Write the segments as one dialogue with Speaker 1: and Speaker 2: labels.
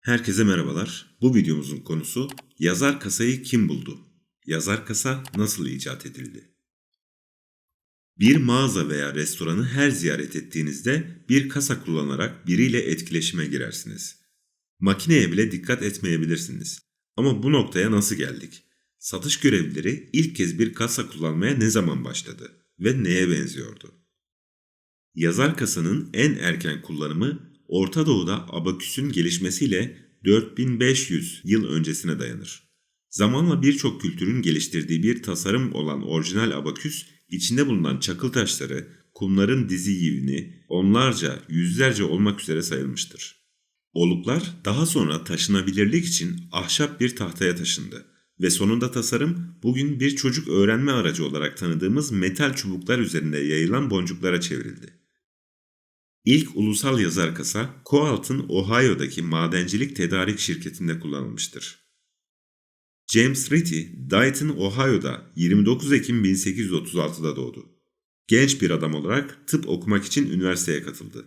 Speaker 1: Herkese merhabalar. Bu videomuzun konusu yazar kasayı kim buldu? Yazar kasa nasıl icat edildi? Bir mağaza veya restoranı her ziyaret ettiğinizde bir kasa kullanarak biriyle etkileşime girersiniz. Makineye bile dikkat etmeyebilirsiniz. Ama bu noktaya nasıl geldik? Satış görevlileri ilk kez bir kasa kullanmaya ne zaman başladı ve neye benziyordu? Yazar kasanın en erken kullanımı Orta Doğu'da abaküsün gelişmesiyle 4500 yıl öncesine dayanır. Zamanla birçok kültürün geliştirdiği bir tasarım olan orijinal abaküs, içinde bulunan çakıl taşları, kumların dizi yivini onlarca, yüzlerce olmak üzere sayılmıştır. Oluklar daha sonra taşınabilirlik için ahşap bir tahtaya taşındı ve sonunda tasarım bugün bir çocuk öğrenme aracı olarak tanıdığımız metal çubuklar üzerinde yayılan boncuklara çevrildi. İlk ulusal yazar kasa Coalt'ın Ohio'daki madencilik tedarik şirketinde kullanılmıştır. James Ritty, Dayton, Ohio'da 29 Ekim 1836'da doğdu. Genç bir adam olarak tıp okumak için üniversiteye katıldı.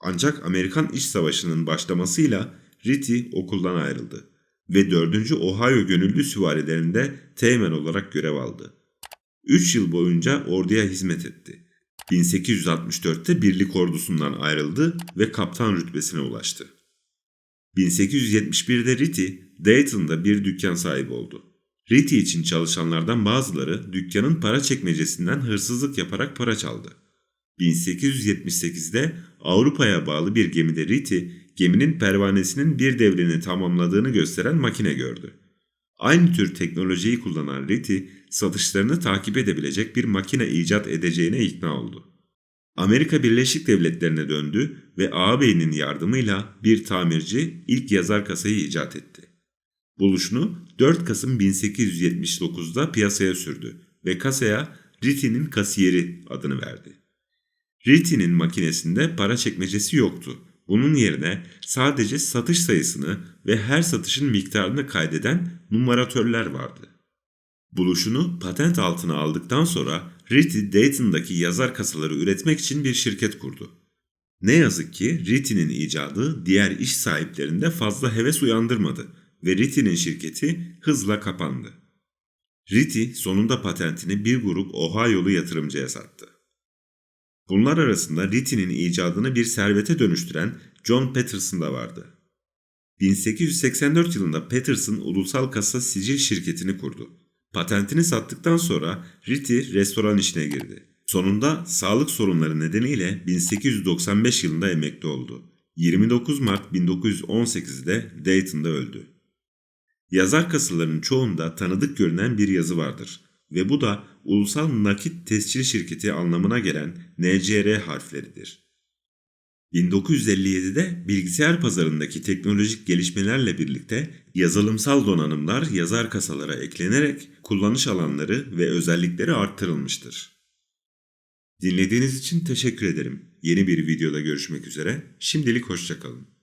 Speaker 1: Ancak Amerikan İç Savaşı'nın başlamasıyla Ritty okuldan ayrıldı ve 4. Ohio Gönüllü Süvarilerinde teğmen olarak görev aldı. 3 yıl boyunca orduya hizmet etti 1864'te Birlik ordusundan ayrıldı ve kaptan rütbesine ulaştı. 1871'de Ritty, Dayton'da bir dükkan sahibi oldu. Ritty için çalışanlardan bazıları dükkanın para çekmecesinden hırsızlık yaparak para çaldı. 1878'de Avrupa'ya bağlı bir gemide Ritty, geminin pervanesinin bir devrini tamamladığını gösteren makine gördü. Aynı tür teknolojiyi kullanan Ritty, satışlarını takip edebilecek bir makine icat edeceğine ikna oldu. Amerika Birleşik Devletleri'ne döndü ve ağabeyinin yardımıyla bir tamirci ilk yazar kasayı icat etti. Buluşunu 4 Kasım 1879'da piyasaya sürdü ve kasaya Ritty'nin kasiyeri adını verdi. Ritty'nin makinesinde para çekmecesi yoktu. Bunun yerine sadece satış sayısını ve her satışın miktarını kaydeden numaratörler vardı. Buluşunu patent altına aldıktan sonra Ritty Dayton'daki yazar kasaları üretmek için bir şirket kurdu. Ne yazık ki Ritty'nin icadı diğer iş sahiplerinde fazla heves uyandırmadı ve Ritty'nin şirketi hızla kapandı. Ritty sonunda patentini bir grup Ohio'lu yatırımcıya sattı. Bunlar arasında Ritty'nin icadını bir servete dönüştüren John Patterson da vardı. 1884 yılında Patterson ulusal kasa sicil şirketini kurdu. Patentini sattıktan sonra Ritty restoran işine girdi. Sonunda sağlık sorunları nedeniyle 1895 yılında emekli oldu. 29 Mart 1918'de Dayton'da öldü. Yazar kasalarının çoğunda tanıdık görünen bir yazı vardır ve bu da Ulusal Nakit Tescil Şirketi anlamına gelen NCR harfleridir. 1957'de bilgisayar pazarındaki teknolojik gelişmelerle birlikte yazılımsal donanımlar yazar kasalara eklenerek kullanış alanları ve özellikleri arttırılmıştır. Dinlediğiniz için teşekkür ederim. Yeni bir videoda görüşmek üzere. Şimdilik hoşçakalın.